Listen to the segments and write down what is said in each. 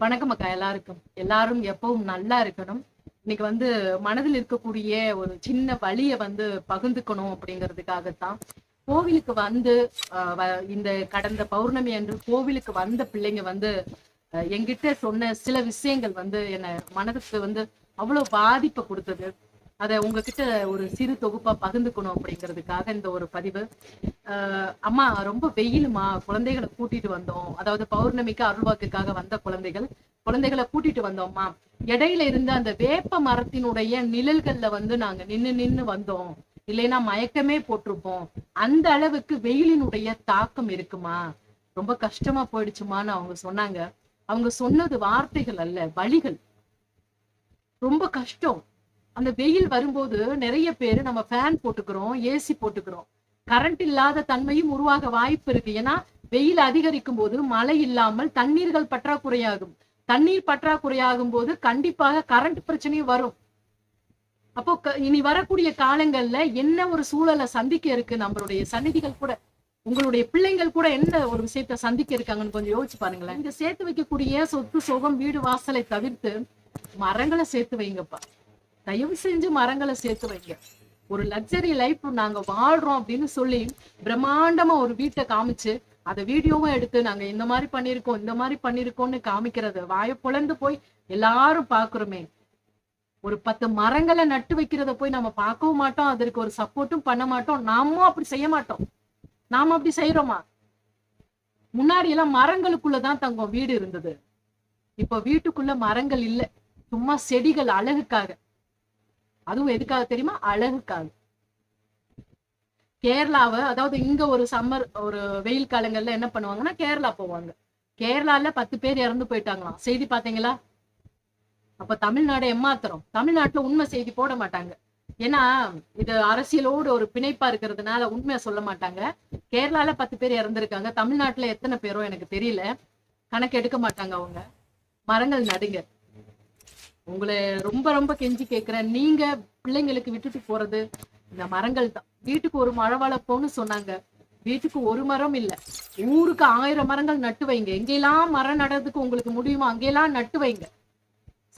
வணக்கம் அக்கா எல்லாருக்கும். எல்லாரும் எப்பவும் நல்லா இருக்கணும். இன்னைக்கு வந்து மனதில் இருக்கக்கூடிய ஒரு சின்ன வழியை வந்து பகிர்ந்துக்கணும் அப்படிங்கிறதுக்காகத்தான் கோவிலுக்கு வந்து இந்த கடந்த பௌர்ணமி அன்று கோவிலுக்கு வந்த பிள்ளைங்க வந்து என்கிட்ட சொன்ன சில விஷயங்கள் வந்து என்ன மனதுக்கு வந்து அவ்வளவு பாதிப்பை கொடுத்தது. அதை உங்ககிட்ட ஒரு சிறு தொகுப்பா பகிர்ந்துக்கணும் அப்படிங்கிறதுக்காக இந்த ஒரு பதிவு. ஆஹ் அம்மா ரொம்ப வெயிலுமா? குழந்தைகளை கூட்டிட்டு வந்தோம். அதாவது பௌர்ணமிக்கு அருள்வாக்குக்காக வந்த குழந்தைகள். குழந்தைகளை கூட்டிட்டு வந்தோம்மா. இடையில இருந்த அந்த வேப்ப மரத்தினுடைய நிழல்கள்ல வந்து நாங்க நின்னு நின்னு வந்தோம். இல்லைன்னா மயக்கமே போட்டிருப்போம். அந்த அளவுக்கு வெயிலினுடைய தாக்கம் இருக்குமா? ரொம்ப கஷ்டமா போயிடுச்சுமான்னு அவங்க சொன்னாங்க. அவங்க சொன்னது வார்த்தைகள் அல்ல வழிகள். ரொம்ப கஷ்டம். அந்த வெயில் வரும்போது நிறைய பேர் நம்ம ஃபேன் போட்டுக்கிறோம் ஏசி போட்டுக்கிறோம். கரண்ட் இல்லாத தன்மையும் உருவாக வாய்ப்பு இருக்கு. ஏன்னா வெயில் அதிகரிக்கும் போது மழை இல்லாமல் தண்ணீர்கள் பற்றாக்குறையாகும். தண்ணீர் பற்றாக்குறையாகும் போது கண்டிப்பாக கரண்ட் பிரச்சனையும் வரும். அப்போ க- இனி வரக்கூடிய காலங்கள்ல என்ன ஒரு சூழலை சந்திக்க இருக்கு? நம்மளுடைய சன்னிதிகள் கூட உங்களுடைய பிள்ளைங்கள் கூட என்ன ஒரு விஷயத்த சந்திக்க இருக்காங்கன்னு கொஞ்சம் யோசிச்சு பாருங்களேன். இங்க சேர்த்து வைக்கக்கூடிய சொத்து சோகம் வீடு வாசலை தவிர்த்து மரங்களை சேர்த்து வைங்கப்பா. தயவு செஞ்சு மரங்களை சேர்த்து வைங்க. ஒரு லக்ஸரி லைஃப் நாங்க வாழ்றோம் அப்படின்னு சொல்லி பிரம்மாண்டமா ஒரு வீட்டை காமிச்சு அதை வீடியோவும் எடுத்து நாங்க இந்த மாதிரி பண்ணிருக்கோம் இந்த மாதிரி பண்ணிருக்கோம்னு காமிக்கிறது வாயை புலந்து போய் எல்லாரும் பாக்குறோமே ஒரு பத்து மரங்களை நட்டு வைக்கிறத போய் நம்ம பார்க்கவும் மாட்டோம் அதற்கு ஒரு சப்போர்ட்டும் பண்ண மாட்டோம். நாமும் அப்படி செய்ய மாட்டோம். நாம அப்படி செய்யறோமா முன்னாடி எல்லாம் மரங்களுக்குள்ளதான் தங்கம் வீடு இருந்தது. இப்ப வீட்டுக்குள்ள மரங்கள் இல்ல. சும்மா செடிகள் அழகுக்காக. அதுவும் எதுக்காக தெரியுமா? அழகுக்காக. கேரளாவை அதாவது இங்க ஒரு சம்மர் ஒரு வெயில் காலங்கள்ல என்ன பண்ணுவாங்கன்னா கேரளா போவாங்க. கேரளால பத்து பேர் இறந்து போயிட்டாங்களாம். செய்தி பாத்தீங்களா அப்ப தமிழ்நாடு எம்மாத்திரம் தமிழ்நாட்டுல உண்மை செய்தி போட மாட்டாங்க. ஏன்னா இது அரசியலோடு ஒரு பிணைப்பா இருக்கிறதுனால உண்மையை சொல்ல மாட்டாங்க. கேரளால பத்து பேர் இறந்துருக்காங்க. தமிழ்நாட்டுல எத்தனை பேரோ எனக்கு தெரியல. கணக்கு எடுக்க மாட்டாங்க அவங்க. மரங்கள் நடுங்க. உங்களை ரொம்ப ரொம்ப கெஞ்சி கேட்குறேன் நீங்க பிள்ளைங்களுக்கு விட்டுட்டு போறது இந்த மரங்கள் தான். வீட்டுக்கு ஒரு மழை வளர்ப்போம்னு சொன்னாங்க. வீட்டுக்கு ஒரு மரம் இல்லை. ஊருக்கு ஆயிரம் மரங்கள் நட்டு வைங்க. எங்கெல்லாம் மரம் நடுறதுக்கு உங்களுக்கு முடியுமோ? அங்கெல்லாம் நட்டு வைங்க.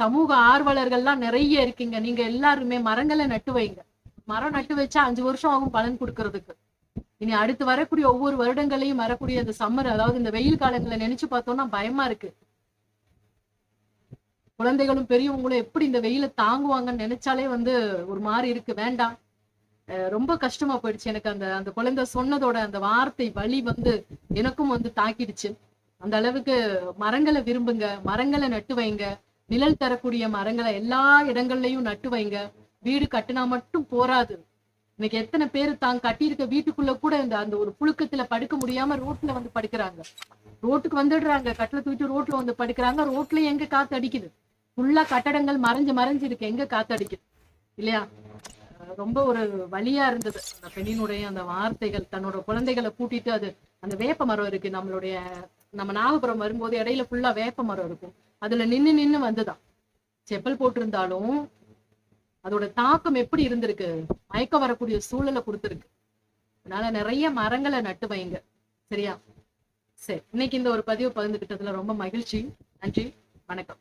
சமூக ஆர்வலர்கள்லாம் நிறைய இருக்கீங்க. நீங்க எல்லாருமே மரங்களை நட்டு வைங்க. மரம் நட்டு வச்சா அஞ்சு வருஷம் ஆகும் பலன் கொடுக்கறதுக்கு. இனி அடுத்து வரக்கூடிய ஒவ்வொரு வருடங்களையும் வரக்கூடிய அந்த சம்மர் அதாவது இந்த வெயில் காலங்களை நினைச்சு பார்த்தோம்னா பயமா இருக்கு. குழந்தைகளும் பெரியவங்களும் எப்படி இந்த வெயில தாங்குவாங்கன்னு நினைச்சாலே வந்து ஒரு மாதிரி இருக்கு. வேண்டாம். அஹ் ரொம்ப கஷ்டமா போயிடுச்சு எனக்கு அந்த அந்த குழந்தை சொன்னதோட அந்த வார்த்தை வழி வந்து எனக்கும் வந்து தாக்கிடுச்சு. அந்த அளவுக்கு மரங்களை விரும்புங்க. மரங்களை நட்டு வைங்க. நிழல் தரக்கூடிய மரங்களை எல்லா இடங்கள்லயும் நட்டு வைங்க. வீடு கட்டினா மட்டும் போராது இன்னைக்கு எத்தனை பேர் தான் கட்டியிருக்க வீட்டுக்குள்ள கூட இந்த அந்த ஒரு புழுக்கத்துல படுக்க முடியாம ரோட்ல வந்து படுக்கிறாங்க. ரோட்டுக்கு வந்துடுறாங்க. கட்டில தூக்கிட்டு ரோட்ல வந்து படுக்கிறாங்க. ரோட்ல எங்க காத்து அடிக்குது? ஃபுல்லா கட்டடங்கள் மறைஞ்சு மறைஞ்சு இருக்கு. எங்க காத்து அடிக்குது? இல்லையா? ரொம்ப ஒரு வலியா இருந்தது. அந்த பெண்ணினுடைய அந்த வார்த்தைகள் தன்னோட குழந்தைகளை கூட்டிட்டு அது அந்த வேப்ப மரம் இருக்கு. நம்மளுடைய நம்ம நாகபுரம் வரும்போது இடையில ஃபுல்லா வேப்ப மரம் இருக்கும். அதுல நின்னு நின்னு வந்துதான் செப்பல் போட்டிருந்தாலும் அதோட தாக்கம் எப்படி இருந்திருக்கு? மயக்கம் வரக்கூடிய சூழலை கொடுத்திருக்கு. அதனால நிறைய மரங்களை நட்டு வைங்க. சரியா? சரி இன்னைக்கு இந்த ஒரு பதிவு பகிர்ந்துகிட்டதுல ரொம்ப மகிழ்ச்சி. நன்றி. வணக்கம்.